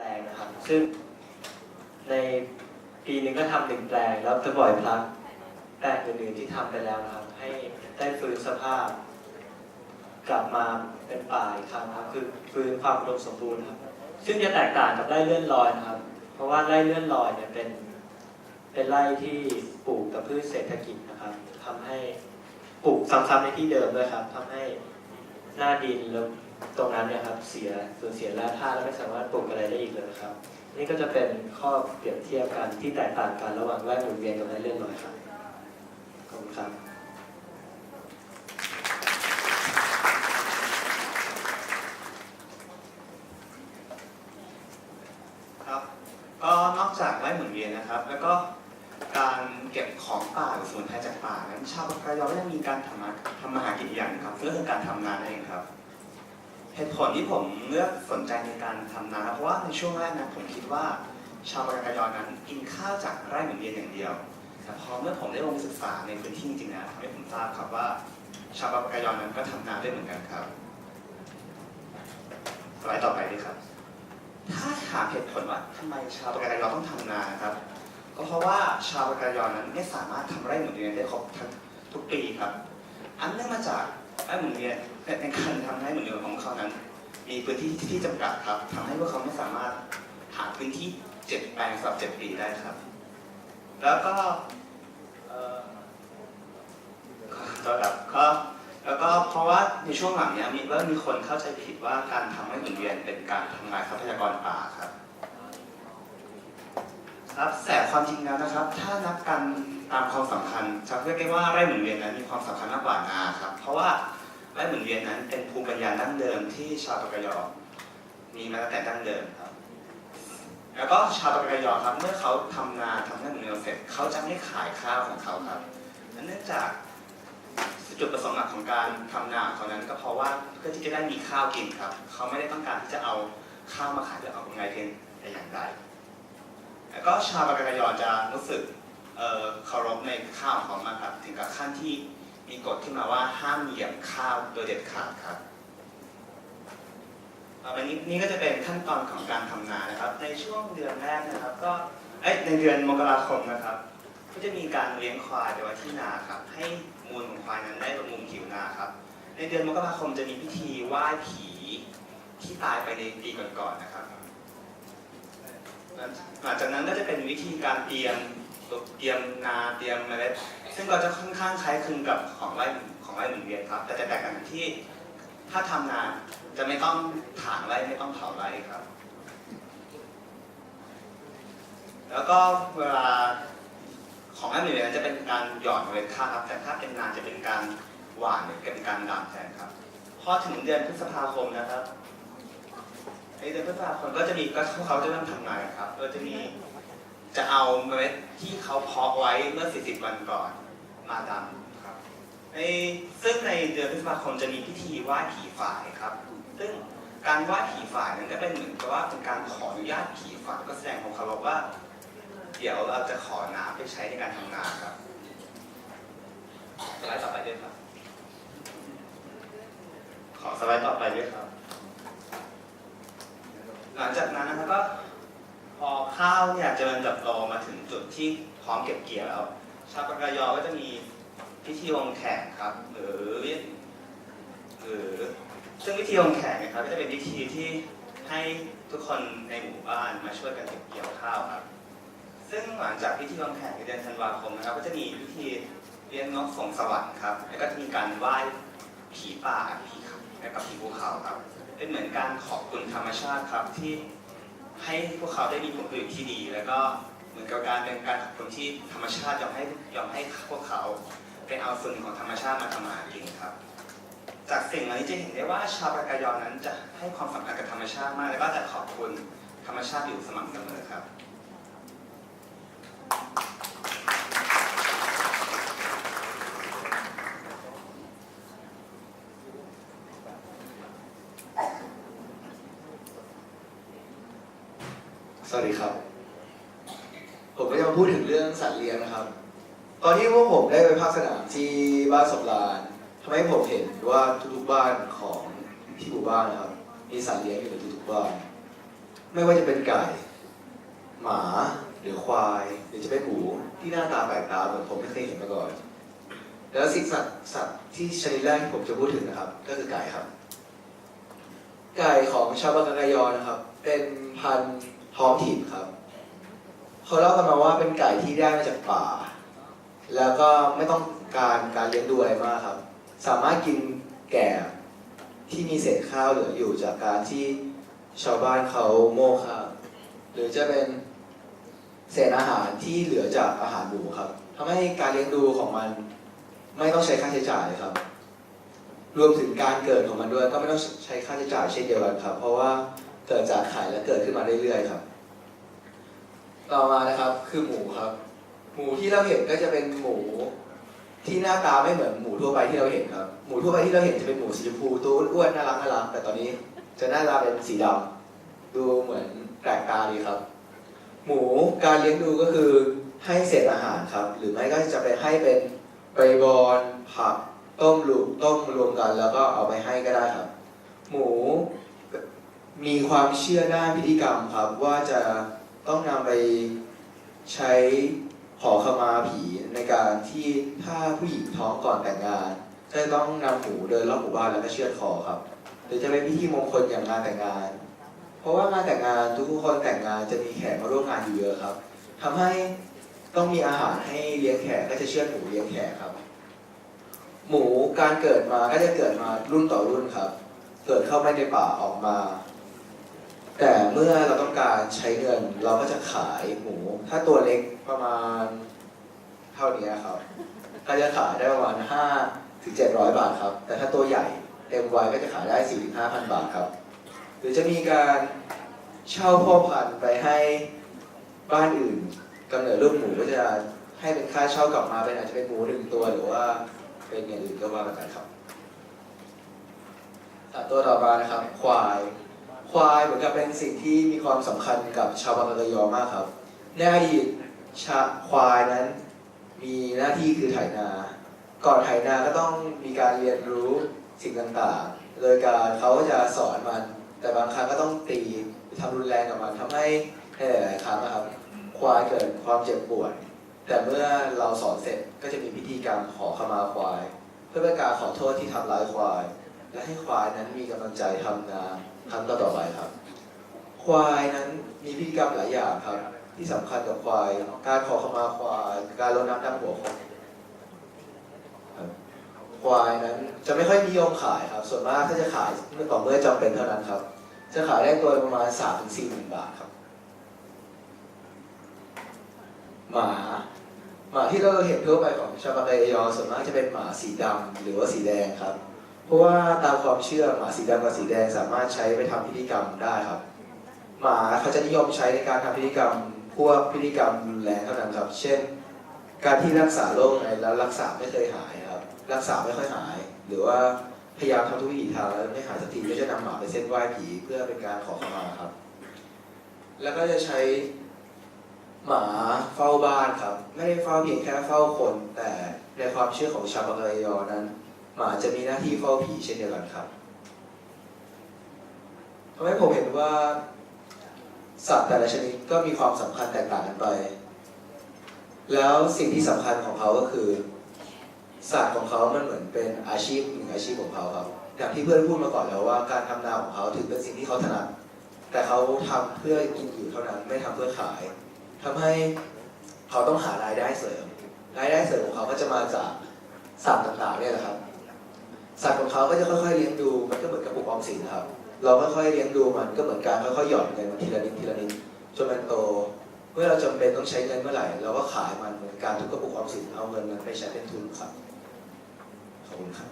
แปลงนะครับ ซึ่งในปีหนึ่งก็ทำหนึ่งแปลง แล้วจะบ่อยพลังแปลงอื่นๆที่ทำไปแล้วนะครับ ให้ได้ฟื้นสภาพ กลับมาเป็นป่าอีกครั้งครับ คือฟื้นความอุดมสมบูรณ์ครับ ซึ่งจะแตกต่างกับไร่เลื่อนลอยนะครับ เพราะว่าไร่เลื่อนลอยเนี่ยเป็น เป็นไร่ที่ปลูกกับพืชเศรษฐกิจนะครับทำให้ปลูกซ้ำๆในที่เดิมด้วยครับทำให้หน้าดินแล้ว ตรงนั้นเนี่ยครับเสียสูญเสียแร่ธาตุและไม่สามารถปลูกอะไรได้อีกเลยครับ นี่ก็จะเป็นข้อเปรียบเทียบกันที่แตกต่างกันระหว่างไร่หมุนเวียนกับไร่เลื่อนลอยครับขอบคุณครับครับก็นอกจากไร่หมุนเวียนนะครับ แล้วก็การเก็บของป่าหรือสมุนไพรจากป่านั้นชาวปากกายอยังมีการทำมาทำมาหากินอย่างหนึ่งครับก็คือการทำนานั่นเองครับ เหตุผลที่ผมเลือกสนใจในการทำนาเพราะว่าในช่วงแรกนะผมคิดว่า ชาวปากกายอนั้นกินข้าวจากไร่หมุนเวียนอย่างเดียวแต่พอเมื่อผมได้ลงศึกษาในพื้นที่จริงๆนะทำให้ผมทราบครับว่า ชาวปากกายอนั้นก็ทำนาได้เหมือนกันครับสไลด์ต่อไปเลยครับ ถ้าถามเหตุผลว่าทำไมชาวปากกายอต้องทำนาครับก็เพราะว่าชาวปากกายอนั้นไม่สามารถทำไร่หมุนเวียนได้ครบทุกปีครับ อันเนื่องมาจากไร่หมุนเวียนในการทำไร่หมุนเวียนของเขา มีพื้นที่ที่จำกัดครับทำให้พวกเขาไม่สามารถหาพื้นที่เจ็ดแปลงสำหรับเจ็ดปีได้ครับ แล้วก็เอ่อครับก็แล้วก็เพราะว่าในช่วงหลังเนี้ยมีเริ่มมีคนเข้าใจผิดว่าการทำไร่หมุนเวียนเป็นการทำลายทรัพยากรป่าครับครับแต่ความจริงแล้วนะครับ ถ้านับกันตามความสำคัญจะเรียกได้ว่าไร่หมุนเวียนนั้นมีความสำคัญมากกว่านาครับ เพราะว่า ไร่หมุนเวียนนั้นเป็นภูมิปัญญาดั้งเดิมที่ชาวปากกยอมีมาตั้งแต่ดั้งเดิมครับ แล้วก็ชาวปากกยอครับ เมื่อเขาทำนาทำไร่หมุนเวียนเสร็จเขาจะไม่ขายข้าวของเขาครับเนื่องจากจุดประสงค์หลักของการทำนาของเขานั้น ก็เพราะว่าเพื่อที่จะได้มีข้าวกินครับ เขาไม่ได้ต้องการที่จะเอาข้าวมาขายหรือเอากำไรเพียงแต่อย่างใดแล้วก็ชาวปากกยอจะรู้สึกเคารพในข้าวของเขามาครับถึงกับขั้นที่ มีกฎขึ้นมาว่าห้ามเหยียบข้าวโดยเด็ดขาดครับต่อไปนี้นี่ก็จะเป็นขั้นตอนของการทำนานะครับ ในช่วงเดือนแรกนะครับ ก็ในเดือนมกราคมนะครับ ก็จะมีการเลี้ยงควายไปไว้ที่นาครับ ให้มูลของควายนั้นได้บำรุงผิวนาครับ ในเดือนมกราคมจะมีพิธีไหว้ผีที่ตายไปในปีก่อนๆนะครับหลังจากนั้นก็จะเป็นวิธีการเตรียมเตรียมนาเตรียมเมล็ด ซึ่งก็จะค่อนข้างคล้ายคลึงกับของไร่ของไร่หมุนเวียนครับ แต่จะแตกต่างกันที่ถ้าทำนาจะไม่ต้องถางไร่ไม่ต้องเผาไร่ครับ แล้วก็เวลาของไร่หมุนเวียนจะเป็นการหย่อนเมล็ดข้าวครับ แต่ถ้าเป็นนานจะเป็นการหวานหรือเป็นการดำแทนครับพอถึงเดือนพฤษภาคมนะครับในเดือนพฤษภาคมก็จะมีก็เขาจะเริ่มทำงานครับก็จะมีจะเอาเมล็ดที่เขาเพาะไว้เมื่อ 40 วันก่อน มาดำครับในซึ่งในเดือนพฤษภาคมจะมีพิธีไหว้ผีฝ่ายครับ ซึ่งการไหว้ผีฝ่ายนั้นก็เป็นเหมือนกับว่าเป็นการขออนุญาตผีฝ่ายก็แสดงความเคารพว่า เดี๋ยวเราจะขอน้ำไปใช้ในการทำงานครับสไลด์ต่อไปด้วยครับ ขอสไลด์ต่อไปด้วยครับ หลังจากนั้นนะครับก็พอข้าวเนี่ยเจริญเติบโตมาถึงจุดที่พร้อมเก็บเกี่ยวแล้ว ชาวปากกยอก็จะมีพิธีลงแขกครับ หรือหรือซึ่งพิธีลงแขกเนะครับก็จะเป็นพิธีที่ให้ทุกคนในหมู่บ้านมาช่วยกันเก็บเกี่ยวข้าวครับ ซึ่งหลังจากพิธีลงแขกในเดือนธันวาคมนะครับ ก็จะมีพิธีเลี้ยงนกส่งสวรรค์ครับ แล้วก็จะมีการไหว้ผีป่าผีและกับผีภูเขาครับ เป็นเหมือนการขอบคุณธรรมชาติครับที่ให้พวกเขาได้มีผลผลิตที่ดี แล้วก็ เหมือนกับการเป็นการขอบคุณที่ธรรมชาติยอมให้ยอมให้พวกเขาไปเอาส่วนของธรรมชาติมาทำอาหารกินครับ จากสิ่งเหล่านี้จะเห็นได้ว่าชาวปากกายอนั้นจะให้ความสำคัญกับธรรมชาติมากแล้วก็จะขอบคุณธรรมชาติอยู่สม่ำเสมอครับสวัสดีครับ ผมก็จะมาพูดถึงเรื่องสัตว์เลี้ยงนะครับ ตอนที่พวกผมได้ไปภาคสนามที่บ้านสมรานทำให้ผมเห็นว่าทุกๆบ้านของที่หมู่บ้านนะครับมีสัตว์เลี้ยงอยู่ในทุกๆบ้าน ไม่ว่าจะเป็นไก่ หมาหรือควาย หรือจะเป็นหมูที่หน้าตาแปลกตาเหมือนผมไม่เคยเห็นมาก่อน แล้วสิ่งสัตว์สัตว์ที่ชนิดแรกที่ผมจะพูดถึงนะครับ ก็คือไก่ครับ ไก่ของชาวบางกะยอนะครับ เป็นพันธุ์ท้องถิ่นครับ เขาเล่ากันมาว่าเป็นไก่ที่ได้มาจากป่า แล้วก็ไม่ต้องการการเลี้ยงดูอะไรมากครับ สามารถกินแกบที่มีเศษข้าวเหลืออยู่จากการที่ชาวบ้านเขาโม่ข้าวหรือจะเป็นเศษอาหารที่เหลือจากอาหารหมูครับทำให้การเลี้ยงดูของมันไม่ต้องใช้ค่าใช้จ่ายครับ รวมถึงการเกิดของมันด้วยก็ไม่ต้องใช้ค่าใช้จ่ายเช่นเดียวกันครับ เพราะว่าเกิดจากไข่และเกิดขึ้นมาเรื่อยๆครับ ต่อมานะครับคือหมูครับ หมูที่เราเห็นก็จะเป็นหมู ที่หน้าตาไม่เหมือนหมูทั่วไปที่เราเห็นครับ หมูทั่วไปที่เราเห็นจะเป็นหมูสีชมพูตัวอ้วนน่ารักน่ารักแต่ตอนนี้จะหน้าตาเป็นสีดำดูเหมือนแปลกตาดีครับ หมูการเลี้ยงดูก็คือให้เศษอาหารครับ หรือไม่ก็จะไปให้เป็นใบบอนผักต้มลูกต้มรวมกัน แล้วก็เอาไปให้ก็ได้ครับ หมูมีความเชื่อด้านพิธีกรรมครับว่าจะ ต้องนำไปใช้ขอขมาผีในการที่ถ้าผู้หญิงท้องก่อนแต่งงาน จะต้องนำหมูเดินรอบหมู่บ้านแล้วก็เชือดคอครับ หรือจะเป็นพิธีมงคลอย่างงานแต่งงาน เพราะว่างานแต่งงานทุกคนแต่งงานจะมีแขกมาร่วมงานอยู่เยอะครับทำให้ต้องมีอาหารให้เลี้ยงแขกก็จะเชือดหมูเลี้ยงแขกครับ หมูการเกิดมาก็จะเกิดมารุ่นต่อรุ่นครับ เกิดเข้ามาในป่าออกมา แต่เมื่อเราต้องการใช้เงินเราก็จะขายหมู ถ้าตัวเล็กประมาณเท่านี้ครับก็จะขายได้ประมาณ5ถึง700 บาทครับ แต่ถ้าตัวใหญ่เต็มวัยก็จะขายได้4ถึง5,000 บาทครับ หรือจะมีการเช่าพ่อพันธุ์ไปให้บ้านอื่นกำเนิดลูกหมูก็จะให้เป็นค่าเช่ากลับมาเป็นอาจจะเป็นหมูหนึ่งตัวหรือว่าเป็นอย่างอื่นก็ว่ากันไปครับตัวต่อมานะครับควาย ควายเหมือนกับเป็นสิ่งที่มีความสำคัญกับชาวบางกะยอมากครับในอดีตชาควายนั้น มีหน้าที่คือไถนา ก่อนไถนาก็ต้องมีการเรียนรู้สิ่งต่างๆ โดยการเขาก็จะสอนมัน แต่บางครั้งก็ต้องตีทำรุนแรงกับมันทำให้หลายๆครั้งนะครับ ควายเกิดความเจ็บปวด แต่เมื่อเราสอนเสร็จก็จะมีพิธีกรรมขอขมาควาย เพื่อเป็นการขอโทษที่ทำร้ายควาย และให้ควายนั้นมีกำลังใจทำนาครั้งต่อไปครับ ควายนั้นมีพิธีกรรมหลายอย่างครับ ที่สำคัญกับควาย การขอขมาควาย การรดน้ำดำหัวควายควายนั้นจะไม่ค่อยนิยมขายครับ ส่วนมากถ้าจะขายเมื่อต่อเมื่อจำเป็นเท่านั้นครับ จะขายได้ตัวประมาณ3ามถึงสี่หมื่นบาทครับ หมาหมาที่เราเห็นทั่วไปของชาวบางกะยอส่วนมากจะเป็นหมาสีดำหรือว่าสีแดงครับ เพราะว่าตามความเชื่อหมาสีดำกับสีแดงสามารถใช้ไปทำพิธีกรรมได้ครับ หมาเขาจะนิยมใช้ในการทำพิธีกรรมพวกพิธีกรรมรุนแรงเท่านั้นครับ เช่น การที่รักษาโรคไงแล้วรักษาไม่เคยหายครับรักษาไม่ค่อยหาย หรือว่าพยายามทำทุกวิถีทางแล้วไม่หายสักทีก็จะนำหมาไปเส้นไหว้ผีเพื่อเป็นการขอขมาครับ แล้วก็จะใช้หมาเฝ้าบ้านครับ ไม่ได้เฝ้าเพียงแค่เฝ้าคน แต่ในความเชื่อของชาวบางกะยอนั้น หมาจะมีหน้าที่เฝ้าผีเช่นเดียวกันครับทำให้ผมเห็นว่าสัตว์แต่ละชนิดก็มีความสำคัญแตกต่างกันไป แล้วสิ่งที่สำคัญของเขาก็คือสัตว์ของเขามันเหมือนเป็นอาชีพหนึ่งอาชีพของเขาครับอย่างที่เพื่อนพูดมาก่อนแล้วว่าการทำนาของเขาถือเป็นสิ่งที่เขาถนัด แต่เขาทำเพื่อกินอยู่เท่านั้นไม่ทำเพื่อขายทำให้เขาต้องหารายได้เสริม รายได้เสริมของเขาก็จะมาจากสัตว์ต่างๆเนี่ยแหละครับ สัตว์ของเขาก็จะค่อยๆเลี้ยงดูมันก็เหมือนกระปุกออมสินนะครับ เราค่อยๆเลี้ยงดูมันก็เหมือนการค่อยๆหย่อนเงินวันทีละนิดทีละนิดจนมันโต เมื่อเราจำเป็นต้องใช้เงินเมื่อไหร่เราก็ขายมันเหมือนการทุกกระปุกออมสินเอาเงินนั้นไปใช้เป็นทุนครับขอบคุณครับ